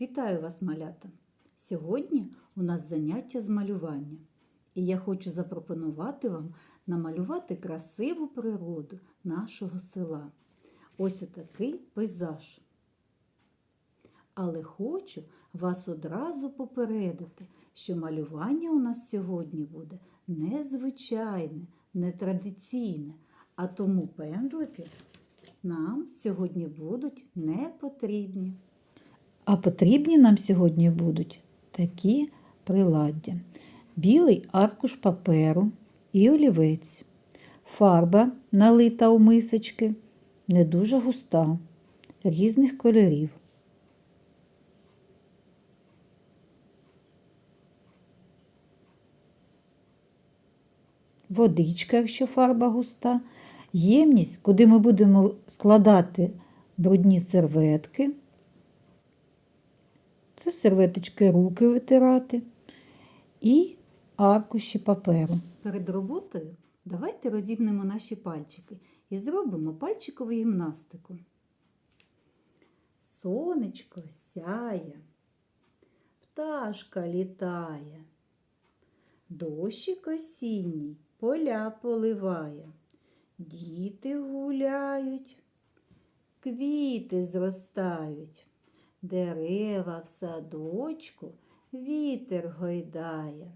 Вітаю вас, малята! Сьогодні у нас заняття з малювання. І я хочу запропонувати вам намалювати красиву природу нашого села. Ось отакий пейзаж. Але хочу вас одразу попередити, що малювання у нас сьогодні буде незвичайне, нетрадиційне, а тому пензлики нам сьогодні будуть не потрібні. А потрібні нам сьогодні будуть такі приладдя: білий аркуш паперу і олівець, фарба налита у мисочки, не дуже густа, різних кольорів. Водичка, якщо фарба густа, ємність, куди ми будемо складати брудні серветки. Це серветочки руки витирати і аркуші паперу. Перед роботою давайте розімнемо наші пальчики і зробимо пальчикову гімнастику. Сонечко сяє, пташка літає, дощик осінній поля поливає, діти гуляють, квіти зростають. Дерева в садочку вітер гойдає.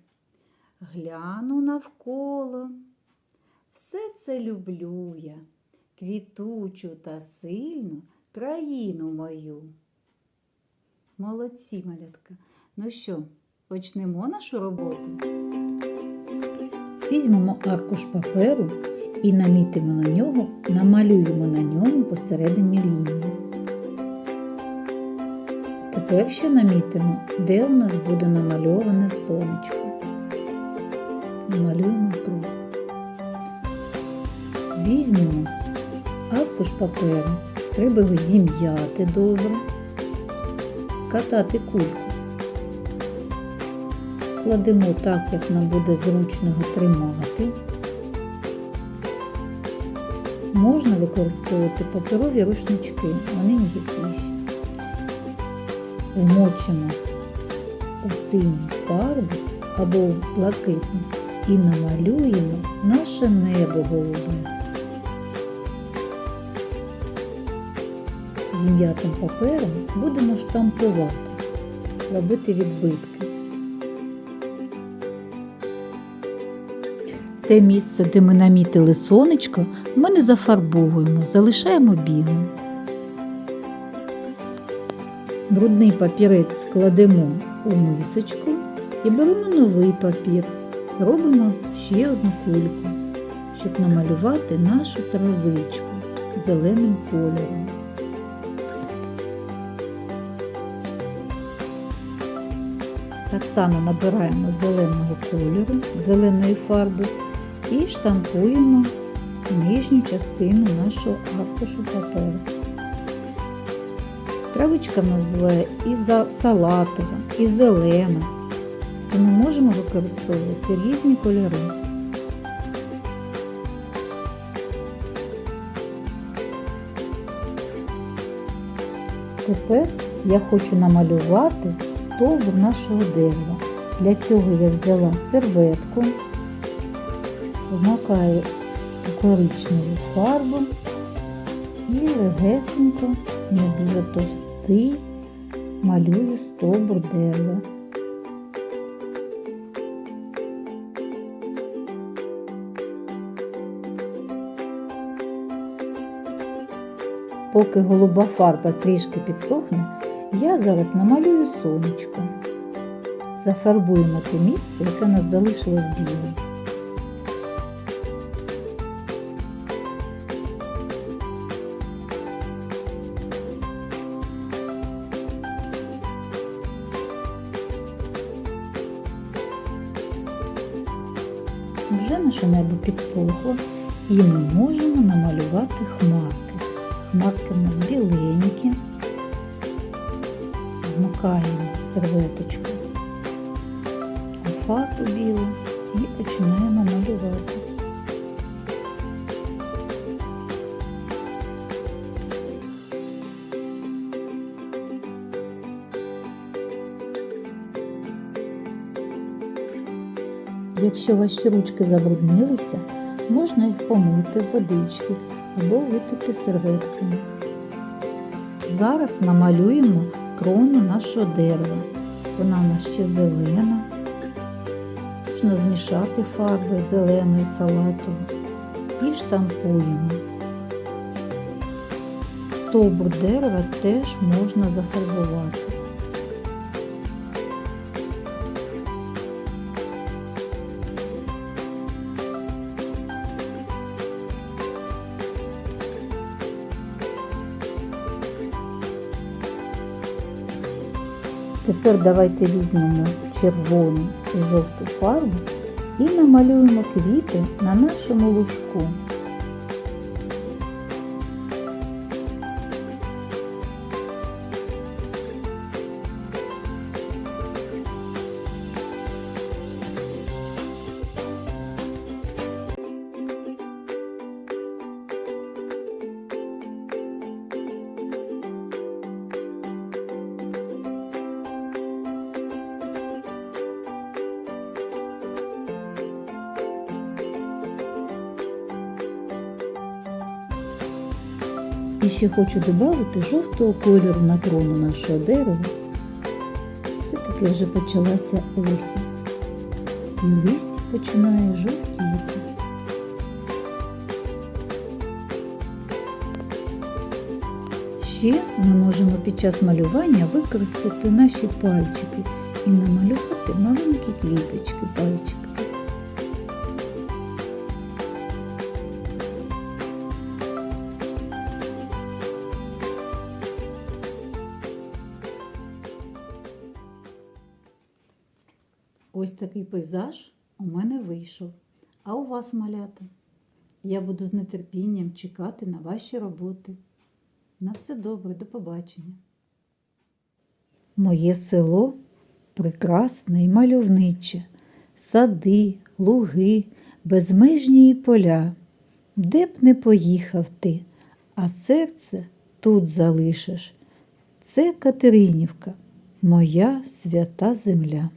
Гляну навколо. Все це люблю я, квітучу та сильну країну мою. Молодці, малятка. Ну що, почнемо нашу роботу? Візьмемо аркуш паперу і намітимо на нього, намалюємо на ньому посередині лінії. Ще намітимо, де у нас буде намальоване сонечко. Намалюємо круг. Візьмемо аркуш паперу, треба його зім'яти добре, скатати кульку. Складемо так, як нам буде зручно його тримати. Можна використовувати паперові рушнички, вони м'якіші вмочимо у синю фарбу або блакитну і намалюємо наше небо голубе. Зім'ятим папером будемо штампувати, робити відбитки. Те місце, де ми намітили сонечко, ми не зафарбовуємо, залишаємо білим. Брудний папірець складемо у мисочку і беремо новий папір. Робимо ще одну кульку, щоб намалювати нашу травичку зеленим кольором. Так само набираємо зеленого кольору, зеленої фарби і штампуємо нижню частину нашого аркушу паперу. Травичка в нас буває і салатова, і зелена, тому можемо використовувати різні кольори. Тепер я хочу намалювати стовбур нашого дерева. Для цього я взяла серветку, вмакаю у коричневу фарбу і легесенько не дуже товстий, малюю стовбур дерева. Поки голуба фарба трішки підсохне, я зараз намалюю сонечко. Зафарбуємо те місце, яке нас залишилось білим. Вже наше небо підсохло і ми можемо намалювати хмарки. Хмарки в нас біленькі. Вмикаємо серветочку у фату білу і починаємо малювати. Якщо ваші ручки забруднилися, можна їх помити в водички або витерти серветками. Зараз намалюємо крону нашого дерева. Вона у нас ще зелена. Можна змішати фарби зеленою і салатовою і штампуємо. Стовбур дерева теж можна зафарбувати. Тепер давайте візьмемо червону і жовту фарбу і намалюємо квіти на нашому лужку. І ще хочу додати жовтого кольору на крону нашого дерева. Все-таки вже почалася осінь. І листя починає жовтіти. Ще ми можемо під час малювання використати наші пальчики і намалювати маленькі квіточки пальчиками. Ось такий пейзаж у мене вийшов. А у вас, малята? Я буду з нетерпінням чекати на ваші роботи. На все добре, до побачення. Моє село прекрасне і мальовниче, сади, луги, безмежні поля. Де б не поїхав ти, а серце тут залишиш. Це Катеринівка, моя свята земля.